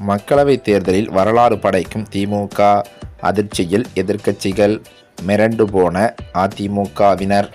மக்களவைத் தேர்தலில் வரலாறு படைக்கும் திமுக அதிர்ச்சியில் எதிர்க்கட்சிகள் மிரண்டு போன அதிமுகவினர்.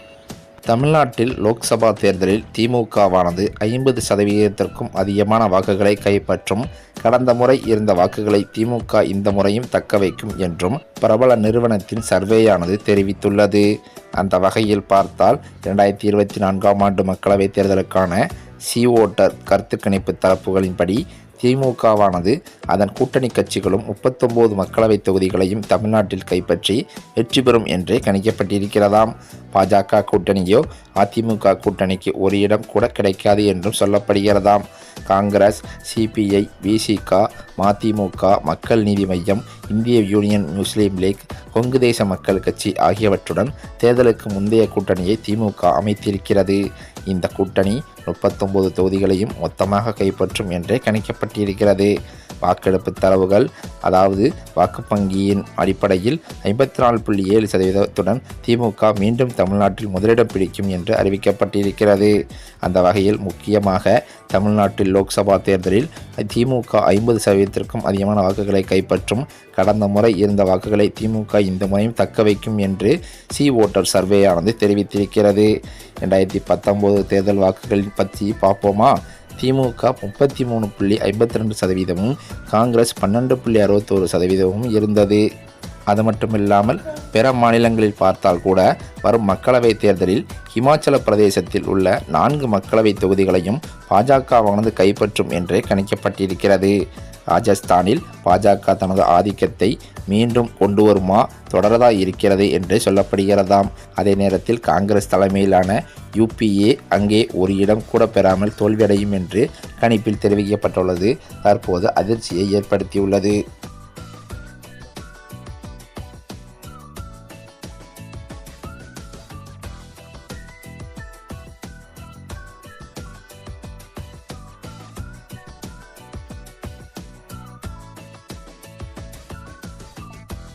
தமிழ்நாட்டில் லோக்சபா தேர்தலில் திமுகவானது ஐம்பது சதவீதத்திற்கும் அதிகமான வாக்குகளை கைப்பற்றும் கடந்த முறை இருந்த வாக்குகளை திமுக இந்த முறையும் தக்க வைக்கும் என்றும் பிரபல நிறுவனத்தின் சர்வேயானது தெரிவித்துள்ளது. அந்த வகையில் பார்த்தால் இரண்டாயிரத்தி இருபத்தி நான்காம் ஆண்டு மக்களவைத் தேர்தலுக்கான சி ஓட்டர் கருத்து கணிப்பு தரப்புகளின்படி திமுகவானது அதன் கூட்டணி கட்சிகளும் முப்பத்தொம்போது மக்களவைத் தொகுதிகளையும் தமிழ்நாட்டில் கைப்பற்றி வெற்றி பெறும் என்றே கணிக்கப்பட்டிருக்கிறதாம். பாஜக கூட்டணியோ அதிமுக கூட்டணிக்கு ஒரு இடம் கூட கிடைக்காது என்றும் சொல்லப்படுகிறதாம். காங்கிரஸ் சிபிஐ விசிக மதிமுக மக்கள் நீதி மையம் இந்திய யூனியன் முஸ்லீம் லீக் கொங்கு தேச மக்கள் கட்சி ஆகியவற்றுடன் தேர்தலுக்கு முந்தைய கூட்டணியை திமுக அமைத்திருக்கிறது. இந்த கூட்டணி முப்பத்தொம்பது தொகுதிகளையும் மொத்தமாக கைப்பற்றும் என்றே கணிக்கப்பட்டிருக்கிறது. வாக்கெடுப்பு தரவுகள் அதாவது வாக்குப்பங்கியின் அடிப்படையில் ஐம்பத்தி நாலு புள்ளி ஏழு சதவீதத்துடன் திமுக மீண்டும் தமிழ்நாட்டில் முதலிடம் பிடிக்கும் என்று அறிவிக்கப்பட்டிருக்கிறது. அந்த வகையில் முக்கியமாக தமிழ்நாட்டில் லோக்சபா தேர்தலில் திமுக ஐம்பது சதவீதத்திற்கும் அதிகமான வாக்குகளை கைப்பற்றும் கடந்த முறை இருந்த வாக்குகளை திமுக இந்த முறையும் தக்க வைக்கும் என்று சி ஓட்டர் சர்வேயானது தெரிவித்திருக்கிறது. ரெண்டாயிரத்தி பத்தொம்போது தேர்தல் வாக்குகளின் பற்றி பார்ப்போமா? திமுக முப்பத்தி மூணு புள்ளி ஐம்பத்தி ரெண்டு சதவீதமும் காங்கிரஸ் பன்னெண்டு புள்ளி அறுபத்தோரு சதவீதமும் இருந்தது. அது மட்டும் இல்லாமல் பிற மாநிலங்களில் பார்த்தால் கூட வரும் மக்களவைத் தேர்தலில் இமாச்சல பிரதேசத்தில் உள்ள நான்கு மக்களவைத் தொகுதிகளையும் பாஜகவானது கைப்பற்றும் என்றே கணிக்கப்பட்டிருக்கிறது. ராஜஸ்தானில் பாஜக தனது ஆதிக்கத்தை மீண்டும் கொண்டு வருமா தொடரதா இருக்கிறது என்று சொல்லப்படுகிறதாம். அதே நேரத்தில் காங்கிரஸ் தலைமையிலான யூபிஏ அங்கே ஒரு இடம் கூட பெறாமல் தோல்வியடையும் என்று கணிப்பில் தெரிவிக்கப்பட்டுள்ளது. தற்போது அதிர்ச்சியை ஏற்படுத்தியுள்ளது.